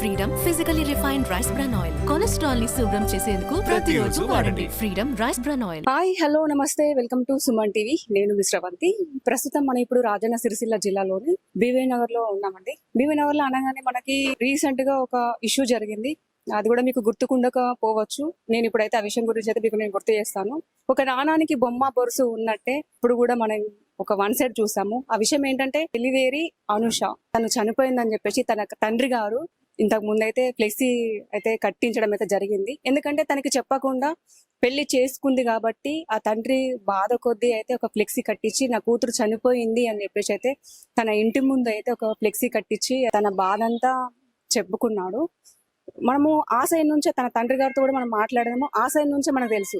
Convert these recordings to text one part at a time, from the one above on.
Freedom physically refined rice bran oil కొలెస్ట్రాల్ని శుభ్రం చేసేందుకు ప్రతిరోజు వాడండి. Freedom rice bran oil hi hello నమస్తే. వెల్కమ్ టు సుమన్ టీవీ నేను మిశ్రవంతి ప్రస్తుతం మనం ఇప్పుడు రాజన్న సిరిసిల్ల జిల్లాలోని బీవై నగర్లో ఉన్నామండి. బీవై నగర్లో అనగానే మనకి రీసెంట్గా ఒక ఇష్యూ జరిగింది. అది కూడా మీకు గుర్తుకుండకపోవచ్చు నేను ఇప్పుడైతే ఆ విషయం గురించి అయితే మీకు నేను గుర్తు చేస్తాను. ఒక నాణానికి బొమ్మ బొరుసు ఉన్నట్టే ఇప్పుడు కూడా మనం ఒక వన్ సైడ్ చూసాము. ఆ విషయం ఏంటంటే వెలివేరి అనుష తను చనిపోయిందని చెప్పేసి తన తండ్రి గారు ఇంతకు ముందు అయితే ఫ్లెక్సీ అయితే కట్టించడం అయితే జరిగింది. ఎందుకంటే తనకి చెప్పకుండా పెళ్ళి చేసుకుంది కాబట్టి ఆ తండ్రి బాధ కొద్దీ అయితే ఒక ఫ్లెక్సీ కట్టించి నా కూతురు చనిపోయింది అని చెప్పేసి అయితే తన ఇంటి ముందు అయితే ఒక ఫ్లెక్సీ కట్టించి తన బాధ అంతా చెప్పుకున్నాడు. మనము ఆ సైడ్ నుంచే తన తండ్రి గారితో కూడా మనం మాట్లాడదాము. ఆ సైడ్ నుంచే మనకు తెలుసు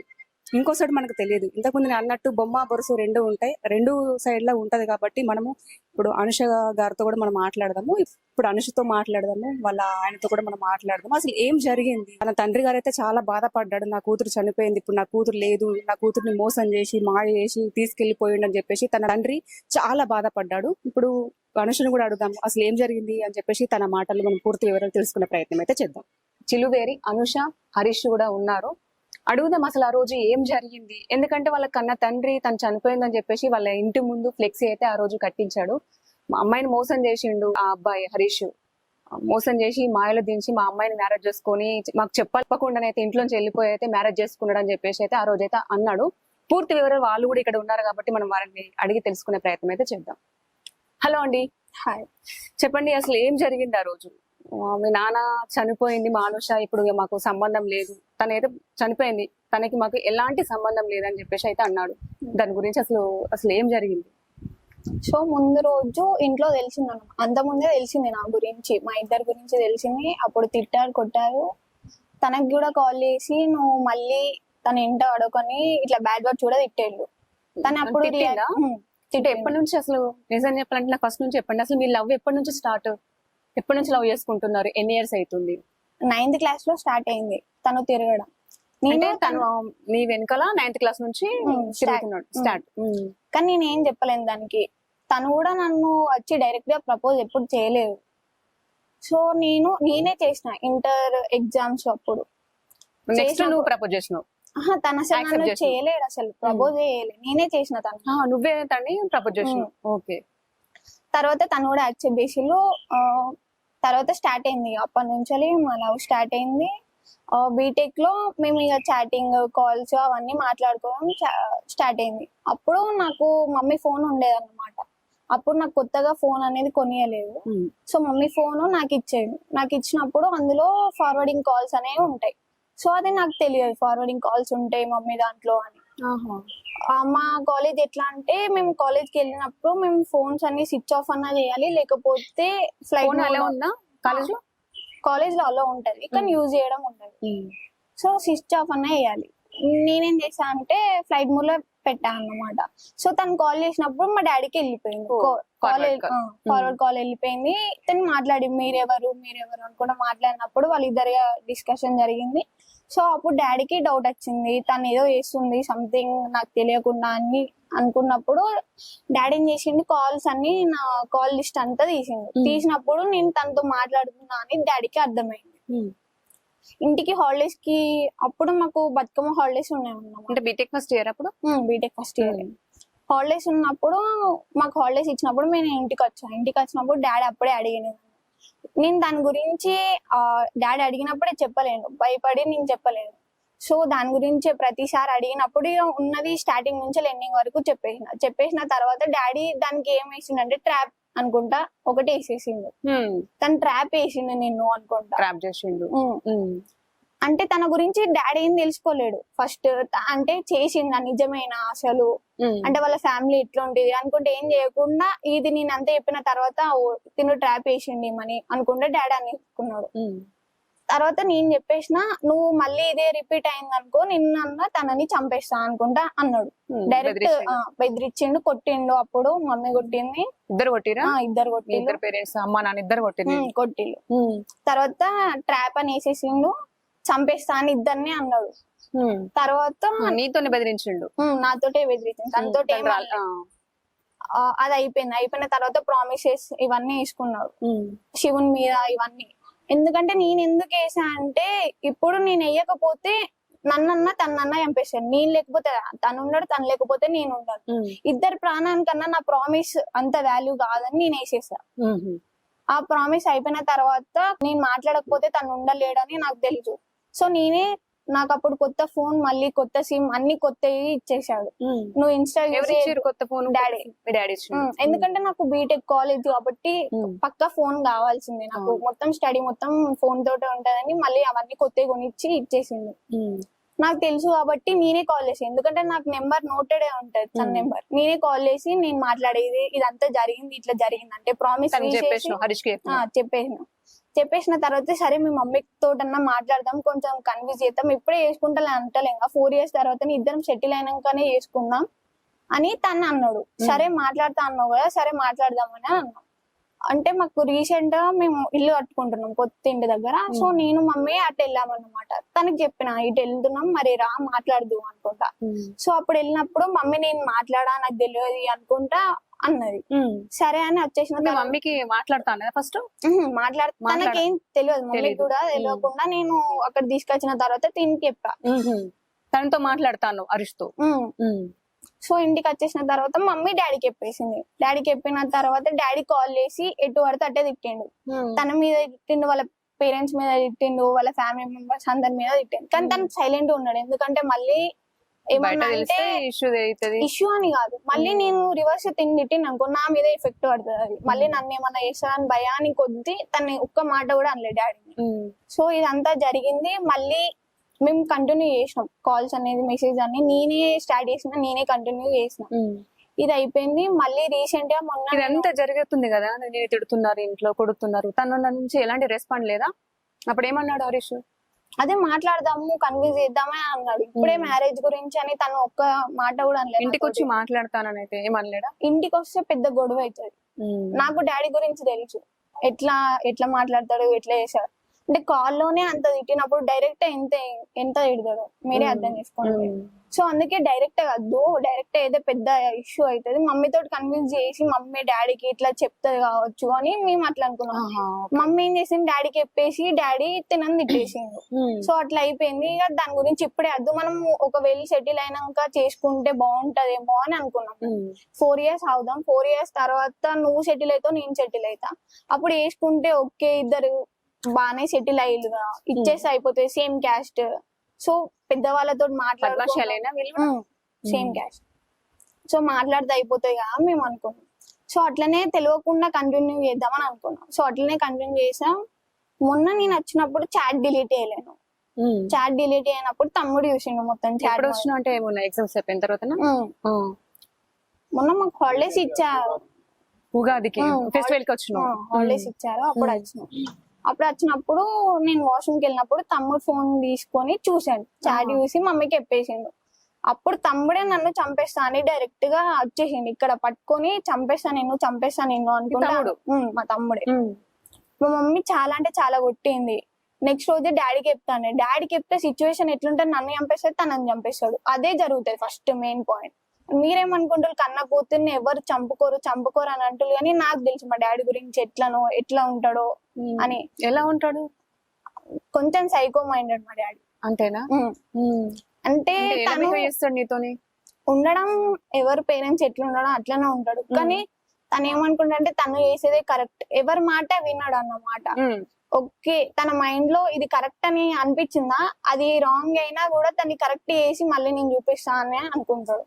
ఇంకో సైడ్ మనకు తెలియదు. ఇంతకుముందు నేను అన్నట్టు బొమ్మ బొరుసు రెండు ఉంటాయి. రెండు సైడ్లో ఉంటది కాబట్టి మనము ఇప్పుడు అనుష గారితో కూడా మనం మాట్లాడదాము. ఇప్పుడు అనుషతో మాట్లాడదాము. వాళ్ళ ఆయనతో కూడా మనం మాట్లాడదాము. అసలు ఏం జరిగింది? తన తండ్రి గారు అయితే చాలా బాధపడ్డాడు. నా కూతురు చనిపోయింది. ఇప్పుడు నా కూతురు లేదు. నా కూతురుని మోసం చేసి మాయ చేసి తీసుకెళ్ళిపోయిండు అని చెప్పేసి తన తండ్రి చాలా బాధపడ్డాడు. ఇప్పుడు అనుషను కూడా అడుగుదాం. అసలు ఏం జరిగింది అని చెప్పేసి తన మాటలు మనం పూర్తి వివరాలు తెలుసుకునే ప్రయత్నం అయితే చేద్దాం. చిలువేరి అనుష హరీష్ కూడా ఉన్నారు. అడుగుదాం అసలు ఆ రోజు ఏం జరిగింది? ఎందుకంటే వాళ్ళ కన్న తండ్రి తను చనిపోయిందని చెప్పేసి వాళ్ళ ఇంటి ముందు ఫ్లెక్సీ అయితే ఆ రోజు కట్టించాడు. మా అమ్మాయిని మోసం చేసిండు ఆ అబ్బాయి హరీష్. మోసం చేసి మాయలో దించి మా అమ్మాయిని మ్యారేజ్ చేసుకొని మాకు చెప్పకుండానైతే ఇంట్లోంచి వెళ్ళిపోయి అయితే మ్యారేజ్ చేసుకున్నాడు అని చెప్పేసి అయితే ఆ రోజు అయితే అన్నాడు. పూర్తి వివరాలు వాళ్ళు కూడా ఇక్కడ ఉన్నారు కాబట్టి మనం వారిని అడిగి తెలుసుకునే ప్రయత్నం అయితే చేద్దాం. హలో అండి. హాయ్ చెప్పండి అసలు ఏం జరిగింది ఆ రోజు? మీ నాన్న చనిపోయింది మానుష ఇప్పుడు మాకు సంబంధం లేదు. తనైతే చనిపోయింది. తనకి మాకు ఎలాంటి సంబంధం లేదని చెప్పేసి అయితే అన్నాడు. దాని గురించి అసలు అసలు ఏం జరిగింది? సో ముందు రోజు ఇంట్లో తెలిసింది అంత ముందే తెలిసింది నా గురించి. మా ఇద్దరి గురించి తెలిసింది. అప్పుడు తిట్టారు కొట్టారు. తనకి కూడా కాల్ చేసి నువ్వు మళ్ళీ తన ఇంట అడుకొని ఇట్లా బ్యాడ్ వర్డ్స్ కూడా తిట్టేళ్ళు. తను అప్పుడు తిట్టింది. ఎప్పటి నుంచి అసలు నిజం చెప్పాలంటే నాకు ఫస్ట్ నుంచి చెప్పండి. అసలు మీ లవ్ ఎప్పటి నుంచి స్టార్ట్ ఎప్పటి నుంచి లవ్ చేసుకుంటున్నారు? ఎన్ని ఇయర్స్ అవుతుంది నైన్త్ క్లాస్లో స్టార్ట్ అయింది. తను తిరగడం. అంటే నేను తను నీ వెనకాల నైన్త్ క్లాస్ నుంచి. తిరుగుతున్నాడు. స్టార్ట్. కానీ నేను ఏం చెప్పలేను దానికి. తను కూడా నన్ను వచ్చి డైరెక్ట్గా ప్రపోజ్ ఎప్పుడు చేయలేదు. సో నేను నేనే చేసిన ఇంటర్ ఎగ్జామ్స్ అప్పుడు. నెక్స్ట్ చేసినప్పుడు- నువ్వు ప్రపోజ్ చేసినావు? తను అసలు. చేయలేడు అసలు. ప్రపోజ్ చేయలేదు. నేనే చేసిన తను నువ్వే తన్ని ప్రపోజ్ చేసినావు. ఓకే. తర్వాత తను కూడా యాక్సెప్ట్ ఆ, తర్వాత స్టార్ట్ అయింది. అప్పటి నుంచి మా లవ్ స్టార్ట్ అయింది. బీటెక్లో మేము ఇక చాటింగ్ కాల్స్ అవన్నీ మాట్లాడుకోవడం స్టార్ట్ అయింది. అప్పుడు నాకు మమ్మీ ఫోన్ ఉండేదన్నమాట. అప్పుడు నాకు కొత్తగా ఫోన్ అనేది కొనియలేదు. సో మమ్మీ ఫోన్ నాకు ఇచ్చేది. నాకు ఇచ్చినప్పుడు అందులో ఫార్వర్డింగ్ కాల్స్ అనేవి ఉంటాయి. సో అది నాకు తెలియదు. ఫార్వర్డింగ్ కాల్స్ ఉంటాయి మమ్మీ దాంట్లో అని. మా కాలేజ్ ఎట్లా అంటే మేము కాలేజ్కి వెళ్ళినప్పుడు మేము ఫోన్స్ అన్ని స్విచ్ ఆఫ్ అన్నా చేయాలి లేకపోతే ఫ్లైట్ అలా ఉందా? కాలేజ్లో కాలేజ్లో అలో ఉంటది కానీ Mm. యూజ్ చేయడం ఉండదు. సో స్విచ్ ఆఫ్ అన్నా వేయాలి నేనేం చేసా అంటే ఫ్లైట్ మోడ్లో పెట్టా అన్నమాట. సో తను కాల్ చేసినప్పుడు మా డాడీకి వెళ్ళిపోయింది. కాలేజ్. ఫార్వర్డ్ కాల్ వెళ్ళిపోయింది. తను మాట్లాడి మీరెవరు? మీరెవరు? అనుకుంటా మాట్లాడినప్పుడు వాళ్ళిద్దరి డిస్కషన్ జరిగింది. సో అప్పుడు డాడీకి డౌట్ వచ్చింది తను ఏదో చేస్తుంది సంథింగ్ నాకు తెలియకుండా అని అనుకున్నప్పుడు డాడీ ఏం చేసిండు కాల్స్ అన్ని నా కాల్ లిస్ట్ అంతా తీసిండు. Hmm. తీసినప్పుడు నేను తనతో మాట్లాడుతున్నా అని డాడీకి అర్థమైంది. ఇంటికి హాలిడేస్కి అప్పుడు మాకు బతుకమ్మ హాలిడేస్ ఉన్నాయి అంటే బీటెక్ ఫస్ట్ ఇయర్ అప్పుడు? బీటెక్ ఫస్ట్ ఇయర్ హాలిడేస్ ఉన్నప్పుడు మాకు హాలిడేస్ ఇచ్చినప్పుడు నేను ఇంటికి వచ్చాను ఇంటికి వచ్చినప్పుడు డాడీ అప్పుడే అడిగిన నేను దాని గురించి డాడీ అడిగినప్పుడే చెప్పలేను. భయపడి నేను చెప్పలేను. సో దాని గురించి ప్రతిసారి అడిగినప్పుడు ఉన్నది స్టార్టింగ్ నుంచి ఎండింగ్ వరకు చెప్పేసిన. చెప్పేసిన తర్వాత డాడీ దానికి ఏం వేసిండంటే ట్రాప్ అనుకుంటా ఒకటి వేసేసిండు. తను ట్రాప్ వేసిండు నిన్ను అనుకుంటా. ట్రాప్ చేసిండు. అంటే తన గురించి డాడీ ఏం తెలుసుకోలేడు. ఫస్ట్ అంటే చేసిందా నిజమేనా అసలు? అంటే వాళ్ళ ఫ్యామిలీ ఎట్లుంటది అనుకుంటే ఏం చేయకుండా ఇది నేను అంతా చెప్పిన తర్వాత తిను ట్రాప్ వేసిండి మని అనుకుంటే డాడీ అనుకున్నాడు తర్వాత నేను చెప్పేసిన నువ్వు మళ్ళీ ఇదే రిపీట్ అయింది అనుకో నిన్న తనని చంపేస్తా అనుకుంటా అన్నాడు. డైరెక్ట్ బెదిరించిండు కొట్టిండు అప్పుడు మమ్మీ కొట్టింది. ఇద్దరు కొట్టిరా? ఇద్దరు మీ కొట్టిండు ఇద్దరు పేరెంట్స్ అమ్మ నాన్న ఇద్దరు కొట్టింది? కొట్టిండు. తర్వాత ట్రాప్ అని వేసేసిండు చంపేస్తా అని ఇద్దరిని అన్నాడు. తర్వాత నీతోనే బెదిరించిండు. నాతోటే బెదిరించింది తనతో తను రాలే. ఆ. అది అయిపోయింది. అయిపోయిన తర్వాత ప్రామిసెస్ ఇవన్నీ వేసుకున్నాడు. శివుని మీద ఇవన్నీ. ఎందుకంటే నేను ఎందుకు వేసా అంటే ఇప్పుడు నేను వేయకపోతే నన్నన్నా తనన్నా చంపేస్తాను నేను లేకపోతే తను ఉన్నాడు తను లేకపోతే నేను ఉన్నాను. ఇద్దరు ప్రాణానికన్నా నా ప్రామిస్ అంత వాల్యూ కాదని నేను వేసేసా. ఆ ప్రామిస్ అయిపోయిన తర్వాత నేను మాట్లాడకపోతే తను ఉండలేడని నాకు తెలుసు సో నేనే నాకు అప్పుడు కొత్త ఫోన్ మళ్ళీ కొత్త సిమ్ అన్ని కొత్తవి ఇచ్చేసాడు నువ్వు ఇన్స్టా ఎవరు ఇచ్చారు కొత్త ఫోన్? డాడీ. మీ డాడీ ఎందుకంటే నాకు బీటెక్ కాలేజ్ కాబట్టి పక్క ఫోన్ కావాల్సిందే. నాకు. మొత్తం స్టడీ మొత్తం ఫోన్ తోటే ఉంటదని మళ్ళీ అవన్నీ కొత్తవి కొనిచ్చి ఇచ్చేసింది. నాకు తెలుసు కాబట్టి నేనే కాల్ చేసి ఎందుకంటే నాకు నెంబర్ నోటెడే ఉంటది తన. నెంబర్. నేనే కాల్ చేసి నేను మాట్లాడేది ఇదంతా జరిగింది ఇట్లా జరిగింది అంటే ప్రామిస్ చెప్పేసిన. చెప్పేసిన తర్వాత సరే మీ మమ్మీ తోటన్నా మాట్లాడదాం కొంచెం కన్విన్స్ చేద్దాం. ఇప్పుడే చేసుకుంటా అంటలేం. ఫోర్ ఇయర్స్ తర్వాత ఇద్దరం సెటిల్ అయినాకనే చేసుకుందాం అని తను అన్నాడు. సరే మాట్లాడతా అన్నావు కదా సరే మాట్లాడదామని అన్నాం. అంటే మాకు రీసెంట్గా మేము ఇల్లు కట్టుకుంటున్నాం కొత్త ఇంటి దగ్గర. సో. నేను మమ్మీ అటు వెళ్ళామన్నమాట. తనకి చెప్పిన ఇటు వెళ్తున్నాం మరి రా మాట్లాడదు అనుకుంటా. సో అప్పుడు వెళ్ళినప్పుడు మమ్మీ నేను మాట్లాడా నాకు తెలియదు అనుకుంటా అన్నది. సరే అని వచ్చేసిన మమ్మీకి మాట్లాడతాను ఫస్ట్ మాట్లాడ తనకేం తెలియదు. మమ్మీ. కూడా తెలియకుండా నేను అక్కడ తీసుకొచ్చిన తర్వాత తిని చెప్పా. తనతో మాట్లాడతాను హరీష్తో ఉమ్. సో ఇంటికి వచ్చేసిన తర్వాత మమ్మీ డాడీకి చెప్పేసింది. డాడీకి చెప్పిన తర్వాత డాడీ కాల్ చేసి ఎటు పడితే అట్టే తిట్టిండు. తన మీద తిట్టిండు వాళ్ళ పేరెంట్స్ మీద తిట్టిండు వాళ్ళ ఫ్యామిలీ మెంబర్స్ అందరి మీద తిట్టిండు. కానీ తను సైలెంట్ ఉన్నాడు. ఎందుకంటే మళ్ళీ అంటే ఇష్యూ ఇష్యూ అని కాదు. మళ్ళీ నేను రివర్స్ తిని తిట్టిన అనుకో నా మీద ఎఫెక్ట్ పడుతుంది. అది మళ్ళీ నన్ను ఏమన్నా చేస్తానని భయానికి కొద్ది తన ఒక్క మాట కూడా అనలే డాడీని సో ఇదంతా జరిగింది. మళ్ళీ మేము కంటిన్యూ చేసినాం. కాల్స్ అనేది మెసేజ్ అని నేనే స్టార్ట్ చేసిన నేనే కంటిన్యూ చేసిన. ఇది అయిపోయింది. మళ్ళీ రీసెంట్గా మొన్న ఇదంతా జరుగుతుంది కదా. నేను తిడుతున్నారు ఇంట్లో కొడుతున్నారు. తన నుంచి ఎలాంటి రెస్పాండ్ లేదా? అప్పుడు ఏమన్నాడు హరీష్? అదే మాట్లాడదాము కన్విన్స్ చేద్దామే అన్నాడు. ఇప్పుడే. మ్యారేజ్ గురించి అని తను ఒక్క మాట కూడా అనలేదు ఇంటికి వచ్చి. మాట్లాడతానని అయితే ఏమనలేడా? ఇంటికి వస్తే పెద్ద గొడవ అవుతుంది. నాకు డాడీ గురించి తెలుసు. ఎట్లా ఎట్లా మాట్లాడతాడు ఎట్లా చేశాడు. అంటే కాల్లోనే అంత తిట్టినప్పుడు డైరెక్ట్ ఎంత ఎంత తిడతాడు మీరే. అర్థం చేసుకోండి. సో అందుకే డైరెక్ట్ వద్దు డైరెక్ట్ ఏదో పెద్ద ఇష్యూ అవుతుంది మమ్మీతో కన్విన్స్ చేసి మమ్మీ డాడీకి ఇట్లా చెప్తుంది కావచ్చు అని మేము అట్లా అనుకున్నాం. మమ్మీ ఏం చేసింది? డాడీకి చెప్పేసి డాడీ తినని తిట్టేసిండు. సో అట్లా అయిపోయింది. ఇక దాని గురించి ఇప్పుడే వద్దు మనం ఒకవేళ సెటిల్ అయినాక చేసుకుంటే బాగుంటదేమో అని అనుకున్నాం. ఫోర్ ఇయర్స్ అవుదాం. ఫోర్ ఇయర్స్ తర్వాత నువ్వు సెటిల్ అవుతావు నేను సెటిల్ అవుతా అప్పుడు వేసుకుంటే ఓకే ఇద్దరు బాగానే సెటిల్ అయ్యిలుగా ఇచ్చేసి అయిపోతాయి సేమ్ క్యాస్ట్ సో పెద్దవాళ్ళతో పద్మశాలేనా వీళ్ళు సేమ్ క్యాస్ట్. సో మాట్లాడితే అయిపోతాయి కదా మేము అనుకున్నాం. సో అట్లనే తెలియకుండా కంటిన్యూ చేద్దామని అనుకున్నాం. సో అట్లనే కంటిన్యూ చేసాం. మొన్న నేను వచ్చినప్పుడు చాట్ డిలీట్ చేయలేను. చాట్ డిలీట్ అయినప్పుడు తమ్ముడు చూసిండు మొత్తం చాట్ వచ్చినా అంటే ఏమన్నా ఎగ్జామ్స్ అయిపోయిన తర్వాత మొన్న మాకు హాలిడేస్ ఇచ్చారు. ఉగాదికి ఫెస్టివల్కి వచ్చినావు హాలిడేస్ ఇచ్చారు. అప్పుడు వచ్చినాం. అప్పుడు వచ్చినప్పుడు నేను వాష్రూమ్కి వెళ్ళినప్పుడు తమ్ముడు ఫోన్ తీసుకొని చూశాను చాట్. చూసి మమ్మీకి చెప్పేసిండు. అప్పుడు తమ్ముడే నన్ను చంపేస్తా అని డైరెక్ట్గా వచ్చేసిండు ఇక్కడ పట్టుకొని చంపేస్తా నిన్ను చంపేస్తా నిన్ను? ఉమ్, మా తమ్ముడే. మా మమ్మీ చాలా అంటే చాలా కొట్టింది. నెక్స్ట్ రోజు డాడీకి చెప్తాను డాడీకి చెప్తే సిచ్యువేషన్ ఎట్లుంటుంది నన్ను చంపేస్తాడు తనని చంపేస్తాడు. అదే జరుగుతుంది ఫస్ట్ మెయిన్ పాయింట్ మీరేమనుకుంటారు? కన్న కూతుర్ని ఎవరు చంపుకోరు? చంపుకోరు అని అంటారు కానీ నాకు తెలుసు మా డాడీ గురించి ఎట్లనో ఎట్లా ఉంటాడో అని. ఎలా ఉంటాడు? కొంచెం సైకో మైండెడ్ మా డాడీ. అంతేనా? అంటే అంటే తను చేస్తాడు నీతోని? ఉండడం ఎవరు పేరెంట్స్ ఎట్లా ఉండడం అట్లనే ఉంటాడు. కానీ తను ఏమనుకుంటే తను చేసేదే కరెక్ట్. ఎవరి మాట విన్నాడు అన్నమాట ఓకే తన మైండ్లో ఇది కరెక్ట్ అని అనిపించిందా? అది రాంగ్ అయినా కూడా తను కరెక్ట్ చేసి మళ్ళీ నేను చూపిస్తా అని అనుకుంటాడు.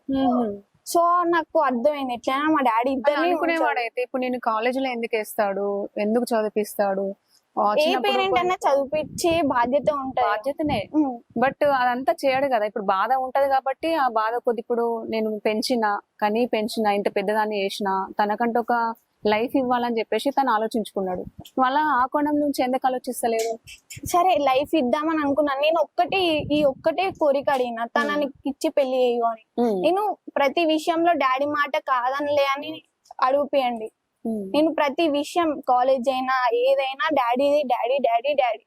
సో నాకు అర్థమైంది. ఎట్లైనా మా డాడీ ఇద్దరిని అనుకునేవాడు అయితే ఇప్పుడు నేను కాలేజీలో ఎందుకు వేస్తాడు? ఎందుకు చదివిస్తాడు ఏ పేరెంట్ అన్నా చదివించే బాధ్యత ఉంటది. బాధ్యతనే. బట్ అదంతా చేయడు కదా. ఇప్పుడు బాధ ఉంటది కాబట్టి ఆ బాధ కొద్ది ఇప్పుడు నేను పెంచిన కనీ పెంచిన ఇంత పెద్దదాన్ని చేసిన తనకంటూ ఒక లైఫ్ ఇవ్వాలని చెప్పేసి తను ఆలోచించుకున్నాడు. మళ్ళా ఆ కోణం నుంచి ఎందుకు ఆలోచిస్తలేదు? సరే లైఫ్ ఇద్దామని అనుకున్నాను. నేను ఒక్కటే ఈ ఒక్కటే కోరిక అడిగిన. తనని ఇచ్చి పెళ్ళి చేయు అని. నేను ప్రతి విషయంలో డాడీ మాట కాదనిలే అని అడుగుపియండి. నేను ప్రతి విషయం కాలేజ్ అయినా ఏదైనా డాడీది డాడీ డాడీ డాడీ.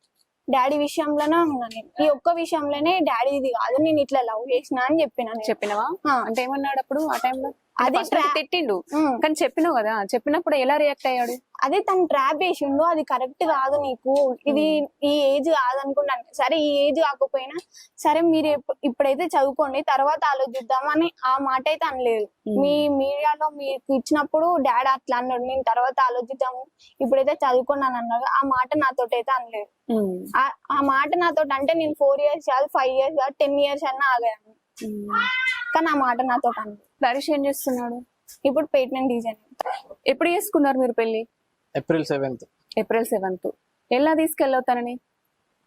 డాడీ విషయంలోనే ఉన్నా నేను. ఈ ఒక్క విషయంలోనే డాడీది కాదు. నేను ఇట్లా లవ్ చేసిన అని చెప్పిన. చెప్పినవా? అంటే ఏమన్నాడు అప్పుడు ఆ టైంలో అది తిట్టిండు. కానీ చెప్పినావు కదా చెప్పినప్పుడు ఎలా రియాక్ట్ అయ్యాడు? అదే తను ట్రాప్ చేసిండు అది కరెక్ట్ కాదు నీకు. ఇది ఈ ఏజ్ కాదనుకున్నాను. సరే ఈ ఏజ్ కాకపోయినా సరే మీరు ఇప్పు- ఇప్పుడైతే చదువుకోండి తర్వాత ఆలోచిద్దామని ఆ మాట అయితే అనలేదు మీ మీడియాలో మీకు ఇచ్చినప్పుడు డాడీ అట్లా అన్నాడు. నేను తర్వాత ఆలోచిద్దాము. ఇప్పుడైతే చదువుకున్నాను అన్నాడు. ఆ మాట నాతోటి అయితే అనలేదు. ఆ- మాట నాతోటి అంటే నేను ఫోర్ ఇయర్స్ కాదు ఫైవ్ ఇయర్స్ కాదు టెన్ ఇయర్స్ అన్నా ఆగాను. కానీ ఆ మాట నాతో హరీష్ ఏం చేస్తున్నాడు? ఇప్పుడు పేటెంట్ డిజైన్ ఎప్పుడు చేసుకున్నారు మీరు పెళ్ళి ఏప్రిల్ సెవెంత్. April seventh. ఎలా తీసుకెళ్ళవుతానని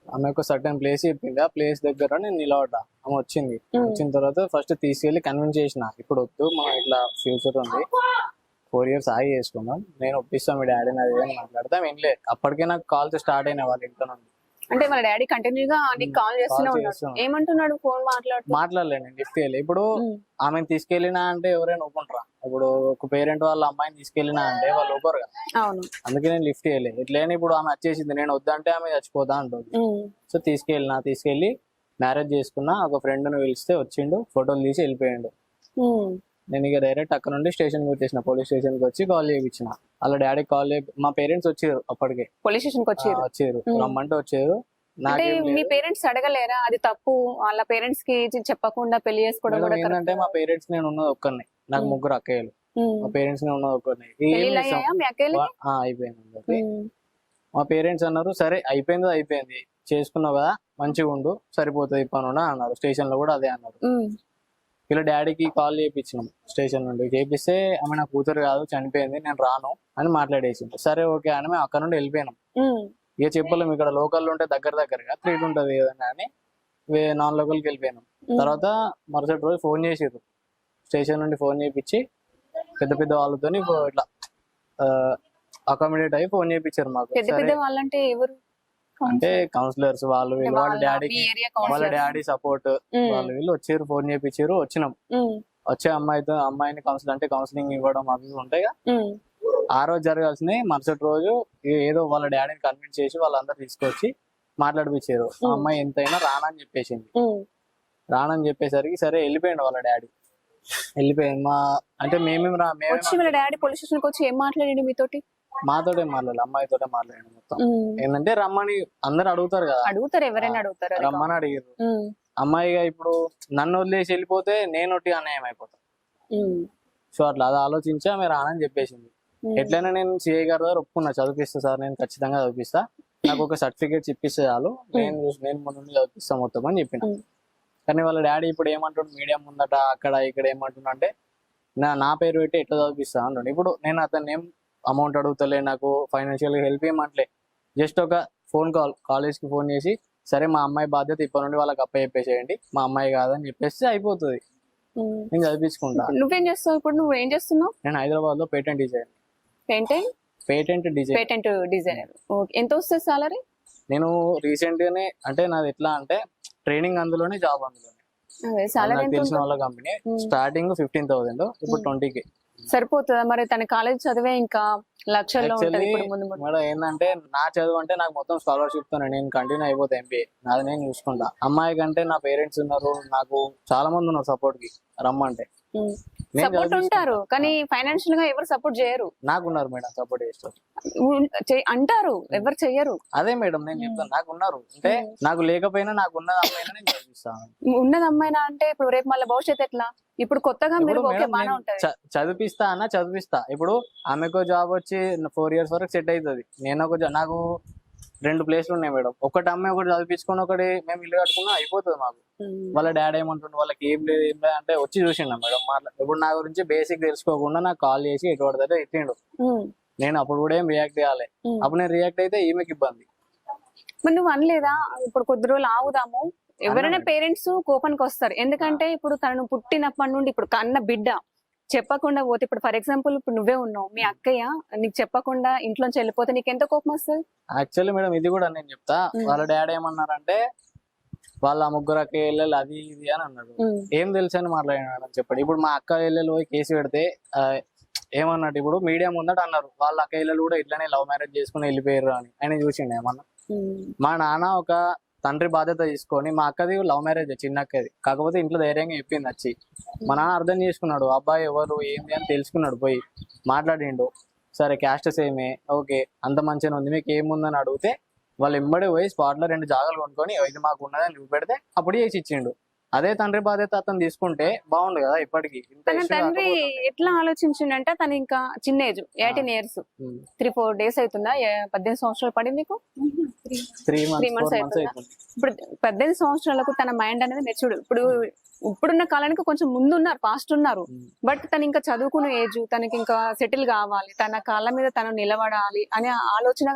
ఆమె ఒక సర్టన్ ప్లేస్ చెప్పింది? ఆ ప్లేస్ దగ్గర నేను నిలబడ్డా. ఆమె వచ్చింది. వచ్చిన తర్వాత ఫస్ట్ తీసుకెళ్ళి కన్విన్స్ చేసిన. ఇప్పుడు వద్దు మనం ఇట్లా ఫ్యూచర్ ఉంది. ఫోర్ ఇయర్స్ ఆగి చేసుకుందాం. నేను ఒప్పిస్తాం మీ డాడీని అది ఇది అని మాట్లాడతాం వినలే అప్పటికే నాకు కాల్స్ స్టార్ట్ అయిన వాళ్ళ ఇంట్లో నుండి. అంటే వాళ్ళ డాడీ కంటిన్యూగా నీకు కాల్ చేస్తూనే ఉన్నాడు. ఏమంటున్నాడు ఫోన్ మాట్లాడుతూ? మాట్లాడలే నేను లిఫ్ట్ చేయలే. ఇప్పుడు. ఆమెను తీసుకెళ్ళినా అంటే ఎవరైనా ఒప్పుకుంటారా? ఇప్పుడు ఒక పేరెంట్ వాళ్ళ అమ్మాయిని తీసుకెళ్ళినా అంటే వాళ్ళు ఒప్పరు కదా అవును. అందుకే నేను లిఫ్ట్ చేయలే. ఇట్లనే ఇప్పుడు ఆమె వచ్చేసింది. నేను వద్దంటే ఆమె చచ్చిపోతా అంటుంది. సో తీసుకెళ్ళిన తీసుకెళ్ళి మ్యారేజ్ చేసుకున్నా ఒక ఫ్రెండ్ని పిలిస్తే వచ్చిండు ఫోటోలు తీసి వెళ్ళిపోయిండు. నేను ఇక డైరెక్ట్ అక్కడ నుండి స్టేషన్కి వచ్చేసిన పోలీస్ స్టేషన్కి వచ్చి కాల్ చేయించిన. వాళ్ళ డాడీ కాల్ మా పేరెంట్స్ వచ్చారు అప్పటికే. పోలీస్ స్టేషన్కి వచ్చారు? వచ్చారు. రమ్మంటే వచ్చారు. అంటే నాకేం మీ పేరెంట్స్ అడగలేరా? అది తప్పు. వాళ్ళ పేరెంట్స్కి చెప్పకుండా పెళ్ళి చేసుకోవడం కూడా ఏంటంటే మా పేరెంట్స్ నేను ఉన్నది ఒక్కరిని నాకు. ముగ్గురు అక్కయ్యలు. మా పేరెంట్స్ నేను ఉన్నది ఒక్కరిని అయిపోయింది. మా పేరెంట్స్ అన్నారు సరే అయిపోయింది అయిపోయింది. చేసుకున్నావు కదా? మంచిగా ఉండు. సరిపోతుంది పనున్నా అన్నారు. స్టేషన్లో కూడా అదే అన్నారు. వీళ్ళ డాడీకి కాల్ చేయించినాం స్టేషన్ నుండి. చేపిస్తే ఆమె నా కూతురు కాదు చనిపోయింది నేను రాను అని మాట్లాడేసింది సరే ఓకే అని మేము అక్కడ నుండి వెళ్ళిపోయినాం. ఇక చెప్పలేము ఇక్కడ లోకల్ ఉంటే దగ్గర దగ్గరగా త్రీట్ ఉంటది ఏదన్నా అని నాన్ లోకల్కి వెళ్ళిపోయినాం. తర్వాత మరుసటి రోజు ఫోన్ చేసిర్రు. స్టేషన్ నుండి ఫోన్ చేయించి పెద్ద పెద్ద వాళ్ళతో ఇట్లా అకామిడేట్ అయ్యి ఫోన్ చేయించారు మాకు. పెద్ద వాళ్ళంటే ఎవరు? అంటే కౌన్సిలర్స్ వాళ్ళు వీళ్ళు వాళ్ళ వాళ్ళ- డాడీకి డాడీ సపోర్ట్ వాళ్ళు వీళ్ళు వచ్చారు ఫోన్ చేయించారు వచ్చినాం. వచ్చే అమ్మాయితో అమ్మాయిని కౌన్సిల్ అంటే కౌన్సిలింగ్ ఇవ్వడం అవి ఉంటాయి. ఆ రోజు జరగాల్సింది మరుసటి రోజు ఏదో వాళ్ళ డాడీని కన్విన్స్ చేసి వాళ్ళందరూ తీసుకొచ్చి మాట్లాడిపించారు ఆ. అమ్మాయి ఎంతైనా రానని చెప్పేసింది. రానని చెప్పేసరికి సరే వెళ్ళిపోయిండు వాళ్ళ డాడీ వెళ్ళిపోయింది మా అంటే మేమేం రా వచ్చి మేమే డాడీ పోలీస్ స్టేషన్కి వచ్చి ఏం మాట్లాడండి మీతోటి? మాతోటే మాట్లాడాలి అమ్మాయితోటే మాట్లాడండి మొత్తం. ఏంటంటే రమ్మని అందరు అడుగుతారు కదా. అడుగుతారు ఎవరైనా అడుగుతారు రమ్మని అడిగారు. అమ్మాయిగా ఇప్పుడు నన్ను వదిలేసి వెళ్ళిపోతే నేను ఒట్టి అన్యాయం అయిపోతా. ఉమ్. సో అట్లా అది ఆలోచించి ఆమె రానని చెప్పేసింది. ఎట్లయినా నేను సిఐ గారి దగ్గర ఒప్పుకున్నా చదివిస్తా సార్ నేను ఖచ్చితంగా చదివిస్తా నాకు ఒక సర్టిఫికేట్ ఇప్పిస్తే చాలు నేను నేను ముందు చదివిస్తా మొత్తం అని చెప్పిన. కానీ వాళ్ళ డాడీ ఇప్పుడు ఏమంటాడు మీడియం ముందట అక్కడ ఇక్కడ ఏమంటున్నా అంటే నా నా పేరు పెట్టి ఎట్లా చదివిస్తా అంటాడు. ఇప్పుడు నేను అతన్ని ఏం అమౌంట్ అడుగుతలే నాకు ఫైనాన్షియల్ హెల్ప్ ఏమంటలే జస్ట్ ఒక ఫోన్ కాల్ కాలేజ్కి ఫోన్ చేసి సరే మా అమ్మాయి బాధ్యత ఇప్పటి నుండి వాళ్ళకి అప్ప చెప్పేసేయండి మా అమ్మాయి కాదని చెప్పేసి అయిపోతుంది. నేను చదివించుకుంటా. నువ్వేం చేస్తావు ఇప్పుడు? నువ్వు ఏం చేస్తున్నావు? నేను హైదరాబాద్లో patent design painting patent design patent designer ఎంత వస్తుంది సాలరీ నేను రీసెంట్ గానే అంటే నాది ఎట్లా అంటే ట్రైనింగ్ అందులోనే జాబ్ అందులోనే. తెలిసిన? వాళ్ళ కంపెనీ. స్టార్టింగ్ ఫిఫ్టీన్ థౌసండ్ ఇప్పుడు. ట్వంటీ కి సరిపోతుందా? మరి తన కాలేజ్ చదివే ఇంకా లక్షల్లో ఉంటది యాక్చువల్లీ ఇప్పుడు ముందు ముందు. మేడం ఏంటంటే నా చదువు అంటే నాకు మొత్తం స్కాలర్షిప్తో నేను కంటిన్యూ అయిపోతా ఎంబీఏ నాది నేను చూసుకుంటా. అమ్మాయి కంటే నా పేరెంట్స్ ఉన్నారు. నాకు చాలా మంది ఉన్నారు సపోర్ట్కి. రమ్మంటే. సపోర్ట్. ఉంటారు కానీ ఫైనాన్షియల్గా ఎవరు సపోర్ట్ చేయరు. నాకున్నారు మేడం సపోర్ట్ చేస్తారు అంటారు ఎవరు చెయ్యరు. అదే మేడం నేను చెప్తాను నాకు ఉన్నారు అంటే. నాకు లేకపోయినా నాకు ఉన్నది అమ్మాయినా నేను చదివిస్తాను. ఉన్నది అమ్మాయినా అంటే ఇప్పుడు రేపు మళ్ళీ భవిష్యత్తు ఎట్లా? ఇప్పుడు కొత్తగా మీరు చదివిస్తా అన్న చదివిస్తా. ఇప్పుడు ఆమెకు జాబ్ వచ్చి ఫోర్ ఇయర్స్ వరకు సెట్ అవుతుంది. నేను ఒక నాకు రెండు ప్లేస్లు ఉన్నాయి మేడం. ఒకటి అమ్మాయి ఒకటి చదివించుకొని ఒకటి మేము ఇల్లు కట్టుకున్నా అయిపోతుంది మాకు. వాళ్ళ డాడీ ఏమంటుండే వాళ్ళకి ఏం లేదు ఏం లేదు అంటే వచ్చి చూసిండ మేడం. మాట్లా ఇప్పుడు నా గురించి బేసిక్ తెలుసుకోకుండా నాకు కాల్ చేసి ఎటు పడితే ఎట్టిండు ఉమ్. నేను అప్పుడు కూడా ఏం రియాక్ట్ చేయాలి. అప్పుడు నేను రియాక్ట్ అయితే ఈమెకి ఇబ్బంది. మరి నువ్వు అనలేదా? ఇప్పుడు కొద్ది రోజులు ఆగుదాము. ఎవరైనా. పేరెంట్స్ కోపానికి వస్తారు. ఎందుకంటే ఇప్పుడు తనను పుట్టినప్పటి నుండి ఇప్పుడు కన్న బిడ్డ. చెప్పకుండా పోతే ఇప్పుడు ఫర్ ఎగ్జాంపుల్ ఇప్పుడు నువ్వే ఉన్నావు మీ అక్కయ్య నీకు చెప్పకుండా ఇంట్లోంచి వెళ్ళిపోతే నీకు ఎంత కోపం వస్తుంది? యాక్చువల్లీ మేడం ఇది కూడా నేను చెప్తా. వాళ్ళ డాడీ ఏమన్నారంటే వాళ్ళ ముగ్గురు అక్క వెళ్ళాలి అది ఇది అని అన్నాడు. ఏం తెలుసు అని మాట్లాడినాడు చెప్పండి. ఇప్పుడు మా అక్క ఇళ్ళలో పోయి కేసు పెడితే ఆ, ఏమన్నట్టు ఇప్పుడు మీడియా ముందట అన్నారు. వాళ్ళ అక్క ఇళ్ళలు కూడా ఇట్లనే లవ్ మ్యారేజ్ చేసుకుని వెళ్ళిపోయారు అని. ఆయన చూసిండు ఏమన్నా? మా నాన్న ఒక తండ్రి బాధ్యత తీసుకొని మా అక్కది లవ్ మ్యారేజ్ చిన్న అక్కది. కాకపోతే ఇంట్లో ధైర్యంగా చెప్పింది వచ్చి మా నాన్న అర్థం చేసుకున్నాడు అబ్బాయి ఎవరు ఏంది? అని తెలుసుకున్నాడు పోయి. మాట్లాడిండు సరే క్యాస్ట్ సేమే ఓకే అంత మంచిగా ఉంది మీకు ఏముందని అడిగితే వాళ్ళు ఎంబడి పోయి స్పాట్లో రెండు జాగాలు కొనుక్కొని ఇది మాకు ఉన్నదని చూపెడితే అప్పుడు చేసి ఇచ్చిండు. అదే తండ్రి బాధ్యత అతను తీసుకుంటే బాగుండు కదా ఇప్పటికి. తన తండ్రి. ఎట్లా ఆలోచించిండంటే తను ఇంకా చిన్న age eighteen years. Three four days అవుతుందా పద్దెనిమిది సంవత్సరాలు పడింది మీకు? Three months? అవుతుంది ఇప్పుడు పద్దెనిమిది సంవత్సరాలకు తన మైండ్ అనేది మెచ్యూర్డ్. ఇప్పుడు ఇప్పుడున్న కాలానికి కొంచెం ముందు ఉన్నారు. పాస్ట్ ఉన్నారు. బట్ తను ఇంకా చదువుకునే ఏజ్ తనకి ఇంకా సెటిల్ కావాలి తన కాళ్ళ మీద తను నిలబడాలి అనే ఆలోచన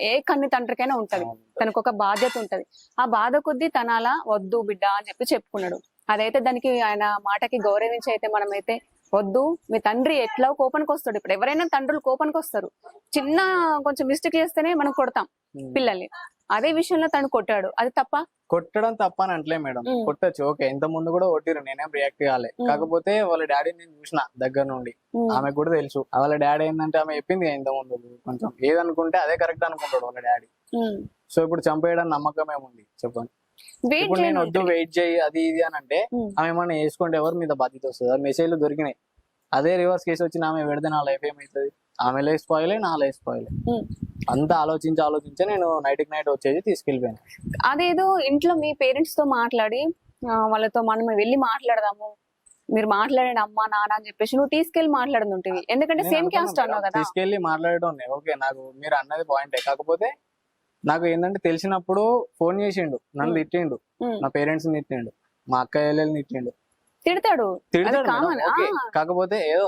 ఏ కన్ని తండ్రికైనా ఉంటది. తనకు ఒక బాధ్యత ఉంటది. ఆ బాధ కొద్దీ తన అలా వద్దు బిడ్డ అని చెప్పి చెప్పుకున్నాడు. అదైతే దానికి ఆయన మాటకి గౌరవించి అయితే మనమైతే వద్దు. మీ తండ్రి ఎట్లా కోపానికి వస్తాడు ఇప్పుడు ఎవరైనా తండ్రులు కోపానికి వస్తారు చిన్న కొంచెం మిస్టేక్ చేస్తేనే మనం కొడతాం. పిల్లల్ని. అదే విషయంలో తను కొట్టాడు. అది తప్ప? కొట్టడం తప్ప అని అంటలే మేడం. కొట్టచ్చు. ఓకే ఇంత ముందు కూడా కొట్టిరు నేనేం రియాక్ట్ కాలే. కాకపోతే వాళ్ళ డాడీ నేను చూసిన దగ్గర నుండి. ఆమెకు కూడా తెలుసు. వాళ్ళ డాడీ ఏంటంటే ఆమె చెప్పింది ఇంత ముందు. కొంచెం ఏదనుకుంటే అదే కరెక్ట్ అనుకుంటాడు వాళ్ళ డాడీ. సో ఇప్పుడు చంపేయడం నమ్మకం ఏముంది? చెప్పండి. ఇప్పుడు నేను వద్దు వెయిట్ చేయి అది ఇది అని అంటే ఉమ్. ఆమె ఏమన్నా వేసుకుంటే ఎవరి మీద బాధ్యత వస్తుంది? మెసేజ్లు దొరికినాయి. అదే రివర్స్ కేసు వచ్చి ఆమె పెడితే నా లైఫ్ ఏమవుతుంది ఆమె లైఫ్ స్పాయిలే నా లైఫ్ స్పాయిలే. అంతా ఆలోచించి ఆలోచించి నేను నైట్కి నైట్ వచ్చేసి తీసుకెళ్ళిపోయాను. అదేదో ఇంట్లో మీ పేరెంట్స్తో మాట్లాడి వాళ్ళతో మనం వెళ్ళి మాట్లాడదాము. మీరు మాట్లాడండి అమ్మా నాన్న అని చెప్పేసి నువ్వు తీసుకెళ్ళి మాట్లాడదు ఉంటుంది ఎందుకంటే సేమ్ క్యాస్ట్ అన్నావు కదా. తీసుకెళ్ళి మాట్లాడటం ఓకే నాకు మీరు అన్నది పాయింటే కాకపోతే నాకు ఏంటంటే తెలిసినప్పుడు ఫోన్ చేసిండు నన్ను. తిట్టిండు. నా పేరెంట్స్ తిట్టిండు మా అక్క చెల్లెల్ని తిట్టిండు తిడతాడు తిడతాడు. కాకపోతే ఏదో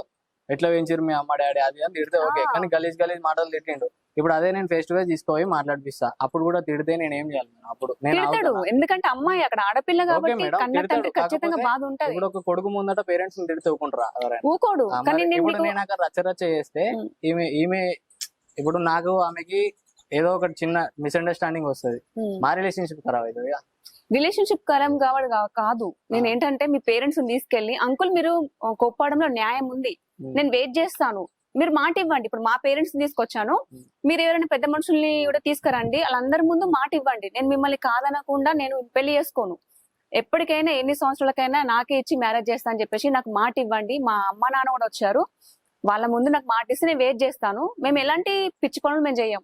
ఎట్లా పెంచారు మీ అమ్మ డాడీ అది అని తిడితే ఓకే. కానీ గలీజ్ గలీజ్ మాటలు తిట్టిండు ఇప్పుడు అదే నేను ఫేస్ టు ఫేస్ తీసుకుపోయి మాట్లాడిపిస్తా అప్పుడు కూడా తిడితే నేను ఏం చేయాలి? అప్పుడు నేను తిడతాడు? ఎందుకంటే అమ్మాయి అక్కడ ఆడపిల్ల కాబట్టి మేడం, కన్న తండ్రి తిడతాడు. ఖచ్చితంగా కాకపోతే బాధ ఉంటది ఇప్పుడు ఒక కొడుకు ముందట పేరెంట్స్ తిడితే ఊకుంటారా ఊకోడు నేను ఇప్పుడు నీకు నేను అక్కడ రచ్చ రచ్చ చేస్తే. ఈమె ఈమె ఇప్పుడు నాకు ఆమెకి ఏదో ఒక చిన్న మిస్అండర్స్టాండింగ్ వస్తుంది. ఉమ్. మా రిలేషన్షిప్ ఖరాబ్ అవుతుంది. రిలేషన్షిప్ కలం కావడం కాదు. నేను ఏంటంటే మీ పేరెంట్స్ తీసుకెళ్ళి అంకుల్ మీరు కోప్పడంలో న్యాయం ఉంది. ఉమ్. నేను వెయిట్ చేస్తాను. మీరు మాట ఇవ్వండి. ఇప్పుడు మా పేరెంట్స్ తీసుకొచ్చాను. ఉమ్. మీరు ఎవరైనా పెద్ద మనుషుల్ని కూడా తీసుకురండి. వాళ్ళందరి ముందు మాట ఇవ్వండి. నేను మిమ్మల్ని కాదనకుండా నేను పెళ్ళి చేసుకోను. ఎప్పటికైనా ఎన్ని సంవత్సరాలకైనా నాకే ఇచ్చి మ్యారేజ్ చేస్తా అని చెప్పేసి నాకు మాట ఇవ్వండి. మా అమ్మ నాన్న కూడా వచ్చారు. వాళ్ళ ముందు నాకు మాట ఇస్తే నేను వెయిట్ చేస్తాను. మేము ఎలాంటి పిచ్చి పనులు మేము చేయం.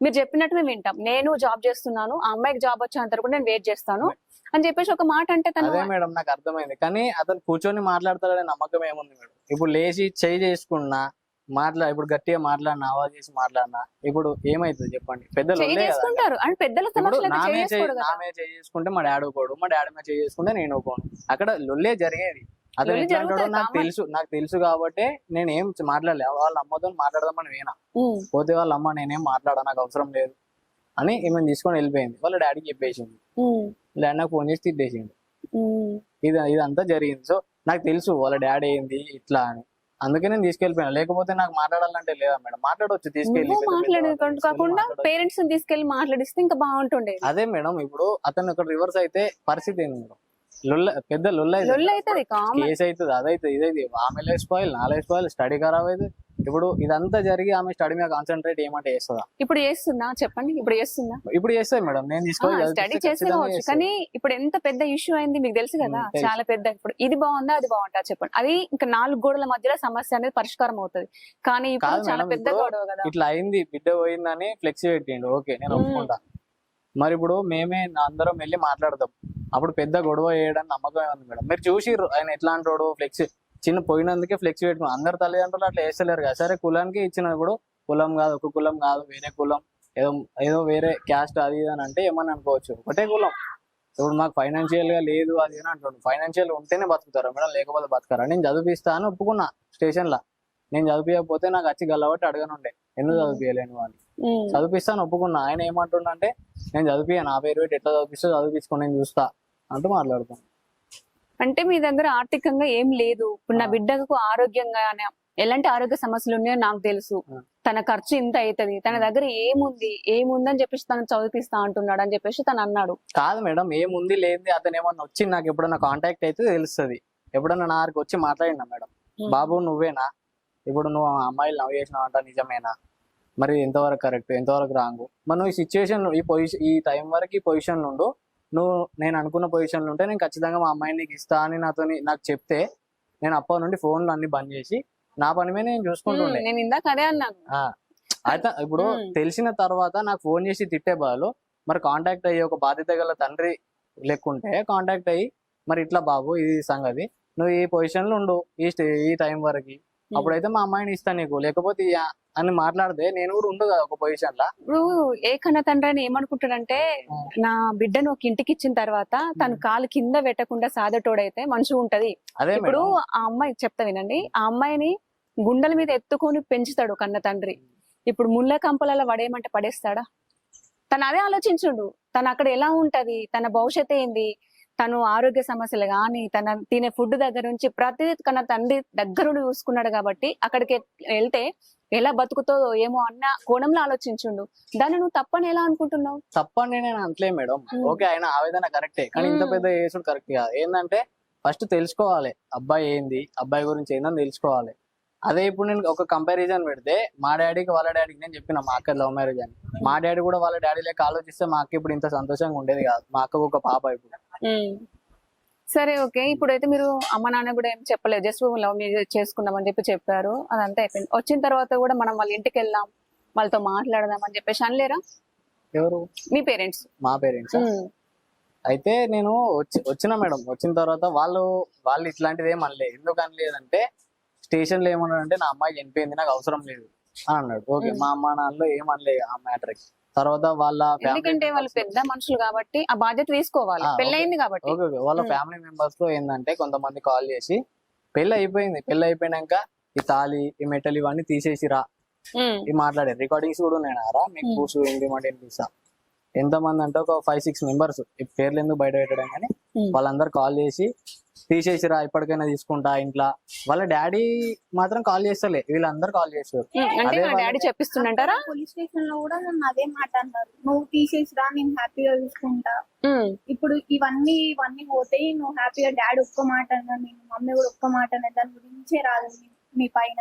మీరు చెప్పినట్టు మేము వింటాం. నేను జాబ్ చేస్తున్నాను ఆ అమ్మాయికి జాబ్ వచ్చేంత వరకు నేను వెయిట్ చేస్తాను అని చెప్పేసి ఒక మాట అంటే తను అదే మేడం నాకు అర్థమైంది. కానీ అతను కూర్చొని మాట్లాడతాడనే నమ్మకం ఏముంది మేడం? ఇప్పుడు లేచి చేయి చేసుకున్నా మాట్లా ఇప్పుడు గట్టిగా మాట్లాడినా ఆవాజ్ చేసి మాట్లాడినా ఇప్పుడు ఏమైతుంది చెప్పండి? పెద్దలు. చేసుకుంటారు. అంటే పెద్దల నామే చేసుకుంటే మా డాడీ ఊకోడు మా డాడీ మీద చేయి చేసుకుంటే నేను ఊకోను అక్కడ లొల్లే జరిగేది. అతను ఎట్లా అంటాడో నాకు. తెలుసు నాకు తెలుసు కాబట్టి నేను ఏం మాట్లాడలే. వాళ్ళ అమ్మతో మాట్లాడదామని వేనా పోతే వాళ్ళ అమ్మ నేనేం మాట్లాడా నాకు అవసరం లేదు అని ఈమె తీసుకొని వెళ్ళిపోయింది. వాళ్ళ డాడీకి చెప్పేసింది. డాడీ నాకు ఫోన్ చేసి తిట్టేసింది. ఇది ఇదంతా జరిగింది. సో నాకు తెలుసు వాళ్ళ డాడీ ఏంది ఇట్లా అని. అందుకే నేను తీసుకెళ్ళిపోయాను. లేకపోతే నాకు మాట్లాడాలంటే లేదా మేడం? మాట్లాడవచ్చు తీసుకెళ్ళి కాకుండా. పేరెంట్స్ తీసుకెళ్ళి మాట్లాడిస్తే ఇంకా బాగుంటుండేది. అదే మేడం ఇప్పుడు అతను ఒక రివర్స్ అయితే పరిస్థితి ఏంది మేడం? లొల్ల పెద్ద లొల్ల అవుతుంది కేసు అవుతుంది అదైతుంది ఇదైతే ఆమె లైఫ్ స్పాయిల్ నా లైఫ్ స్పాయిల్ స్టడీ ఖరాబ్ అయితే ఇప్పుడు ఇదంతా జరిగి ఆమె స్టడీ మీద కాన్సన్ట్రేట్ ఏమంటే చేస్తుందా? ఇప్పుడు చేస్తున్నా చెప్పండి ఇప్పుడు చేస్తున్నా ఇప్పుడు చేస్తాయి మేడం నేను స్టడీ చదివిస్తే చేస్తే ఖచ్చితంగా కావచ్చు చేస్తాయి. కానీ ఇప్పుడు ఎంత పెద్ద ఇష్యూ అయింది మీకు తెలుసు కదా. చాలా పెద్ద ఇప్పుడు ఇది బాగుందా అది బాగుంటా చెప్పండి. అది ఇంకా నాలుగు గోడల మధ్యలో సమస్య అనేది పరిష్కారం అవుతుంది. కానీ ఇప్పుడు చాలా పెద్ద గొడవ కదా. ఇట్లా అయింది బిడ్డ పోయిందని ఫ్లెక్సీ పెట్టిండు. ఓకే నేను. ఒప్పుకుంటా. మరి ఇప్పుడు మేమే అందరం వెళ్ళి మాట్లాడదాం. అప్పుడు పెద్ద గొడవ చేయడానికి నమ్మకం ఏముంది మేడం? మీరు చూసి ఆయన ఎట్లా అంటాడు ఫ్లెక్సీ చిన్న పోయినందుకే ఫ్లెక్సీ పెట్టుకున్నాం. అందరు తల్లిదండ్రులు అట్లా వేస్తలేరు కదా. సరే కులానికి ఇచ్చినప్పుడు కులం కాదు ఒక కులం కాదు వేరే కులం ఏదో ఏదో వేరే క్యాస్ట్ అది ఇది అని అంటే ఏమని అనుకోవచ్చు? ఒకటే కులం. ఇప్పుడు మాకు ఫైనాన్షియల్గా లేదు అది అని అంటుండు. ఫైనాన్షియల్ ఉంటేనే బతుకుతారా మేడం లేకపోతే బతకరా. నేను చదివిస్తా అని ఒప్పుకున్నా స్టేషన్ లా నేను చదివియకపోతే నాకు వచ్చి గల్లబట్టి అడగనుండే ఎందుకు. చదివియలేను ఉమ్. చదివిస్తాను ఒప్పుకున్నా. ఆయన ఏమంటుండ అంటే నేను చదివియా నా పేరు పెట్టి ఎట్లా చదివిస్తే చదివించుకొని నేను చూస్తా అంటూ మాట్లాడుతాను. అంటే మీ దగ్గర ఆర్థికంగా ఏం లేదు. ఇప్పుడు నా. బిడ్డకు ఆరోగ్యంగా ఎలాంటి ఆరోగ్య సమస్యలు ఉన్నాయో నాకు తెలుసు. తన ఖర్చు ఇంత అవుతుంది తన. దగ్గర ఏముంది? ఏముందని చెప్పేసి తను చదివిస్తా అంటున్నాడు అని చెప్పేసి తను అన్నాడు. కాదు మేడం ఏముంది లేనిది అతను ఏమన్నా వచ్చి నాకు ఎప్పుడన్నా కాంటాక్ట్ అయితే తెలుస్తుంది. ఎప్పుడన్నా నా దగ్గరికి వచ్చి మాట్లాడినా మేడం. బాబు నువ్వేనా? ఇప్పుడు నువ్వు అమ్మాయిలు నవ్వు చేసినావు అంట నిజమేనా? మరి ఎంతవరకు కరెక్ట్ ఎంతవరకు రాంగ్? మరి నువ్వు ఈ సిచ్యువేషన్ ఈ పొజిషన్ ఈ టైం వరకు ఈ పొజిషన్ నుండు నువ్వు నేను అనుకున్న పొజిషన్లో ఉంటే నేను ఖచ్చితంగా మా అమ్మాయిని నీకు ఇస్తా అని నాతో నాకు చెప్తే నేను అప్పటి నుండి ఫోన్లు అన్ని బంద్ చేసి నా పని మీద నేను చూసుకుంటుండే నేను ఇందాక అదే అన్నాను. అయితే ఇప్పుడు. తెలిసిన తర్వాత నాకు ఫోన్ చేసి తిట్టే బదులు మరి కాంటాక్ట్ అయ్యి ఒక బాధ్యత గల తండ్రి లెక్కుంటే కాంటాక్ట్ అయ్యి మరి ఇట్లా బాబు ఇది సంగతి. నువ్వు ఈ పొజిషన్లో ఉండు ఈ ఈ టైం వరకు. అప్పుడైతే మా అమ్మాయిని ఇస్తా నీకు. లేకపోతే అని మాట్లాడితే నేను కూడా ఉండు కదా ఒక పొజిషన్ లా. ఇప్పుడు ఏ కన్న తండ్రి అని ఏమనుకుంటాడంటే నా బిడ్డను ఒక ఇంటికి ఇచ్చిన తర్వాత తను కాలు కింద పెట్టకుండా సాదటోడైతే మంచిగా ఉంటది. అదే ఇప్పుడు ఆ అమ్మాయి చెప్తా వినండి. ఆ అమ్మాయిని గుండెల మీద ఎత్తుకొని పెంచుతాడు కన్న తండ్రి. ఇప్పుడు ముళ్ళ కంపలలో పడేయమంటే పడేస్తాడా? తను అదే ఆలోచించుండు. తను అక్కడ ఎలా ఉంటది? తన భవిష్యత్తు ఏంది? తను ఆరోగ్య సమస్యలు కానీ తన తినే ఫుడ్ దగ్గర నుంచి ప్రతిదీ తన తండ్రి దగ్గరుండి చూసుకున్నాడు కాబట్టి అక్కడికి వెళ్తే ఎలా బతుకుతుందో ఏమో అన్న కోణంలో ఆలోచించుండు. దాన్ని నువ్వు తప్పని ఎలా అనుకుంటున్నావు? తప్పండి నేను అంటలే మేడం. ఓకే ఆయన ఆవేదన కరెక్టే. కానీ ఇంత. పెద్ద చేసుడు కరెక్ట్ కాదు. ఏంటంటే ఫస్ట్ తెలుసుకోవాలి. అబ్బాయి ఏంది? అబ్బాయి గురించి ఏందని తెలుసుకోవాలి. అదే ఇప్పుడు నేను ఒక కంపారిజన్ పెడితే మా డాడీకి వాళ్ళ డాడీకి నేను చెప్పిన మా అక్క లవ్ మ్యారేజ్ అని. మా డాడీ కూడా వాళ్ళ డాడీ లెక్క ఆలోచిస్తే మా అక్క ఇప్పుడు ఇంత సంతోషంగా ఉండేది కాదు. మా అక్కకు ఒక పాప ఇప్పుడు. సరే ఓకే. ఇప్పుడైతే మీరు అమ్మ నాన్న కూడా ఏం చెప్పలేదు. జస్ట్ లవ్ మీరు చేసుకుందామని చెప్పి చెప్పారు. అదంతా అయిపోయింది. వచ్చిన తర్వాత కూడా మనం వాళ్ళ ఇంటికి వెళ్దాం వాళ్ళతో మాట్లాడదాం అని చెప్పేసి అనలేరా? ఎవరు? మీ పేరెంట్స్. మా పేరెంట్స్ అయితే నేను వచ్చి వచ్చిన మేడం. వచ్చిన తర్వాత వాళ్ళు వాళ్ళు ఇట్లాంటిది ఏం అనలేదు ఎందుకు అనలేదంటే స్టేషన్లో ఏమన్నాడు అంటే నా అమ్మాయి చనిపోయింది నాకు అవసరం లేదు అని అన్నాడు. ఓకే. మా అమ్మ నాన్నలో ఏం అనలేదు ఆ మ్యాటర్ తర్వాత వాళ్ళ ఎందుకంటే వాళ్ళు పెద్ద మనుషులు కాబట్టి ఆ బాధ్యత తీసుకోవాలి. పెళ్ళయింది కాబట్టి. వాళ్ళ. ఫ్యామిలీ మెంబర్స్లో ఏంటంటే కొంతమంది కాల్ చేసి పెళ్ళి అయిపోయింది పెళ్ళి అయిపోయినాక ఈ తాళి ఈ మెటల్ ఇవన్నీ తీసేసిరా. ఈ మాట్లాడారు రికార్డింగ్స్ కూడా ఉన్నాయి రా మీకు. కూసు ఏంటి మాట పిలుస్తా ఎంతమంది అంటే ఒక ఫైవ్ సిక్స్ మెంబర్స్ పేర్లు ఎందుకు బయట పెట్టడం కానీ. వాళ్ళందరూ కాల్ చేసి తీసేసిరా ఇప్పటికైనా తీసుకుంటా ఇంట్లో. వాళ్ళ డాడీ మాత్రం కాల్ చేస్తలే. వీళ్ళందరూ కాల్ చేస్తారు. అంటే మా డాడీ పోలీస్ స్టేషన్లో కూడా నన్ను అదే మాట అన్నారు. నువ్వు తీసేసిరా నేను హ్యాపీగా చూసుకుంటా ఉమ్, ఇప్పుడు ఇవన్నీ ఇవన్నీ పోతాయి నువ్వు హ్యాపీగా డాడీ ఒక్క మాట అన్నా నేను మమ్మీ కూడా ఒక్క మాట అన్నా దాని గురించే రాదు నీ పైన.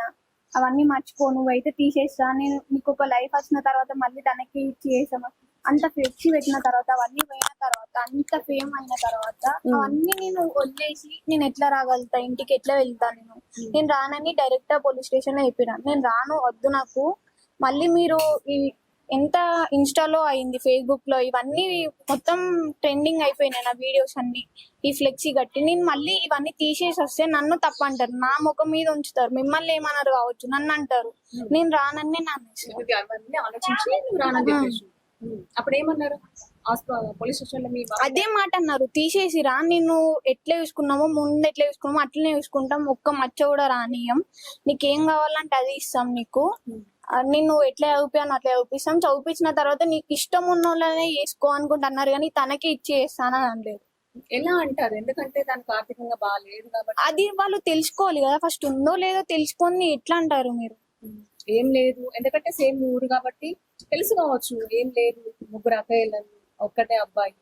అవన్నీ మర్చిపో నువ్వైతే తీసేస్తా నేను నీకు ఒక లైఫ్ వచ్చిన తర్వాత మళ్ళీ తనకి ఇచ్చి చేసామా అంత ఫ్లెక్సీ పెట్టిన తర్వాత అవన్నీ పోయిన తర్వాత అంత ఫేమ్ అయిన తర్వాత. అవన్నీ నేను వదిలేసి నేను ఎట్లా రాగలుగుతా? ఇంటికి ఎట్లా వెళ్తా నేను? నేను రానని డైరెక్ట్ పోలీస్ స్టేషన్లో చెప్పిన. నేను రాను వద్దు నాకు. మళ్ళీ మీరు ఈ ఎంత ఇన్స్టాలో అయింది ఫేస్బుక్లో ఇవన్నీ మొత్తం ట్రెండింగ్ అయిపోయినాయి నా వీడియోస్ అన్ని. ఈ ఫ్లెక్సీ కట్టి నేను మళ్ళీ ఇవన్నీ తీసేసి వస్తే నన్ను తప్పు అంటారు నా ముఖం మీద ఉంచుతారు. మిమ్మల్ని ఏమన్నారు కావచ్చు? నన్ను అంటారు. నేను రానని నేను అప్పుడు ఏమన్నారు పోలీస్ స్టేషన్లో మీ అదే మాట అన్నారు. తీసేసిరా నేను ఎట్లా చూసుకున్నామో ముందు ఎట్లా చూసుకున్నామో అట్లనే చూసుకుంటాం. ఒక్క మచ్చ కూడా రానియం నీకేం కావాలంటే అది ఇస్తాం నీకు. ఆ, నిన్ను ఎట్లా చదివిపాను అట్లా చదివిస్తాం చదివించిన తర్వాత నీకు ఇష్టం ఉన్న వాళ్ళనే చేసుకో అనుకుంటున్నారు కానీ తనకే ఇచ్చి చేస్తానని అనలేదు. ఎలా అంటారు? ఎందుకంటే దానికి ఆర్థికంగా బాగాలేదు కాబట్టి. అది వాళ్ళు తెలుసుకోవాలి కదా. ఫస్ట్ ఉందో లేదో తెలుసుకొని ఎట్లా అంటారు మీరు? ఏం లేదు. ఎందుకంటే సేమ్ ఊరు కాబట్టి తెలుసు కావచ్చు ఏం లేదు. ముగ్గురు అక్కయ్యలను ఒక్కటే అబ్బాయి.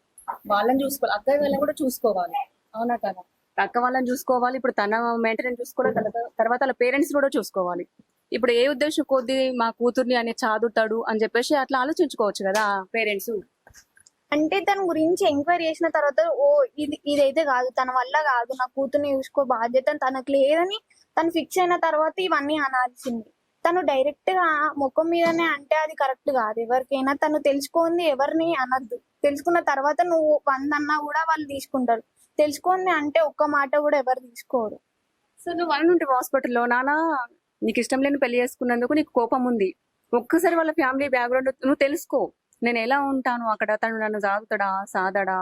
వాళ్ళని చూసుకోవాలి. అక్కయ్య వాళ్ళని కూడా చూసుకోవాలి. అవునా కదా? అక్క వాళ్ళని చూసుకోవాలి. ఇప్పుడు తన మెయింటెనెన్స్ చూసుకోవాలి తర్వాత- తర్వాత వాళ్ళ పేరెంట్స్ కూడా చూసుకోవాలి. ఇప్పుడు ఏ ఉద్దేశం కొద్ది మా కూతుర్ని అని చాదుతాడు అని చెప్పేసి అట్లా ఆలోచించుకోవచ్చు కదా పేరెంట్స్ అంటే తన గురించి ఎంక్వైరీ చేసిన తర్వాత ఓ ఇది ఇదైతే కాదు. తన వల్ల కాదు. నా కూతుర్ని చూసుకో బాధ్యత తనకు లేదని తను ఫిక్స్ అయిన తర్వాత ఇవన్నీ అనాల్సింది. తను డైరెక్ట్గా ముఖం మీదనే అంటే అది కరెక్ట్ కాదు. ఎవరికైనా తను తెలుసుకుంది ఎవరిని అనద్దు. తెలుసుకున్న తర్వాత నువ్వు వందన్నా కూడా వాళ్ళు తీసుకుంటారు. తెలుసుకుంది అంటే ఒక్క మాట కూడా ఎవరు తీసుకోరు. సో నువ్వు వన్ ఉంటావు హాస్పిటల్లో నానా నీకు ఇష్టం లేని పెళ్ళి చేసుకున్నందుకు నీకు కోపం ఉంది. ఒక్కసారి వాళ్ళ ఫ్యామిలీ బ్యాక్గ్రౌండ్ నువ్వు తెలుసుకో. నేను ఎలా ఉంటాను అక్కడ? తను నన్ను సాగుతాడా సాదడా?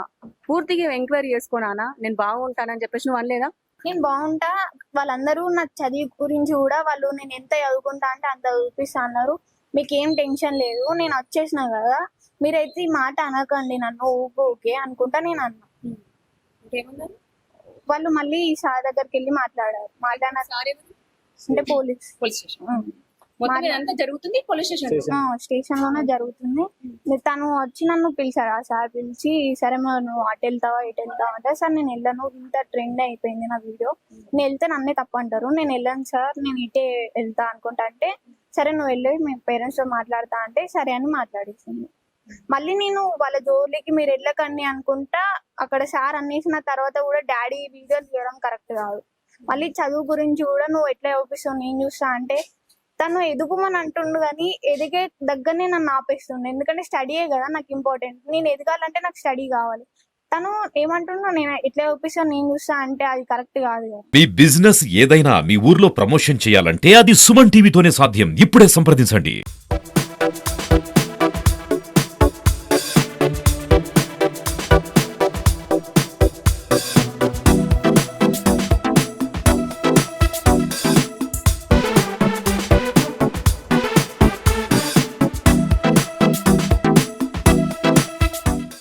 పూర్తిగా ఎంక్వైరీ చేసుకోనానా నేను బాగుంటానని చెప్పేసి నువ్వు అనలేదా? నేను బాగుంటా. వాళ్ళందరూ నా చదివి గురించి కూడా వాళ్ళు నేను ఎంత చదువుకుంటా అంటే అంత చదివిపిస్తా అన్నారు. మీకు ఏం టెన్షన్ లేదు. నేను వచ్చేసిన కదా. మీరైతే ఈ మాట అనకండి నన్ను. ఊకే ఊకే అనుకుంటా నేను అన్నా. వాళ్ళు మళ్ళీ ఈ సార్ దగ్గరికి వెళ్ళి మాట్లాడారు. మాట్లాడిన అంటే పోలీస్. Police station. మొత్తం ఇదంతా జరుగుతుంది పోలీస్ స్టేషన్. స్టేషన్. లోనే? జరుగుతుంది. తను వచ్చి నన్ను పిలిచాడు ఆ సార్ పిలిచి సరే నువ్వు అటు వెళ్తావా ఇటు వెళ్తావా అంటే సార్ నేను వెళ్ళను ఇంత ట్రెండ్ అయిపోయింది నా వీడియో. నేను వెళ్తే నన్నే తప్పు అంటారు. నేను వెళ్ళను సార్ నేను ఇటే వెళ్తా అనుకుంటా అంటే సరే నువ్వు వెళ్ళి మీ పేరెంట్స్తో మాట్లాడతా అంటే సరే అని మాట్లాడేసింది. మళ్ళీ నేను వాళ్ళ జోలికి మీరు వెళ్ళకండి అనుకుంటా అక్కడ సార్ అనేసిన తర్వాత కూడా డాడీ వీడియోలు తీయడం కరెక్ట్ కాదు. మళ్ళీ చదువు గురించి కూడా నువ్వు ఎట్లా చూపిస్తావు నేను చూస్తా అంటే తను ఎదుగుమని అంటుండు కానీ ఎదిగే దగ్గరనే నన్ను ఆపేస్తుండే. ఎందుకంటే స్టడీయే కదా నాకు ఇంపార్టెంట్ నేను ఎదగాలంటే నాకు స్టడీ కావాలి. తను ఏమంటున్నా నేను ఎట్లా చూపిస్తాను నేను చూస్తా అంటే అది కరెక్ట్ కాదు మీ బిజినెస్ ఏదైనా మీ ఊర్లో ప్రమోషన్ చేయాలంటే అది సుమన్ టీవీతోనే సాధ్యం. ఇప్పుడే సంప్రదించండి.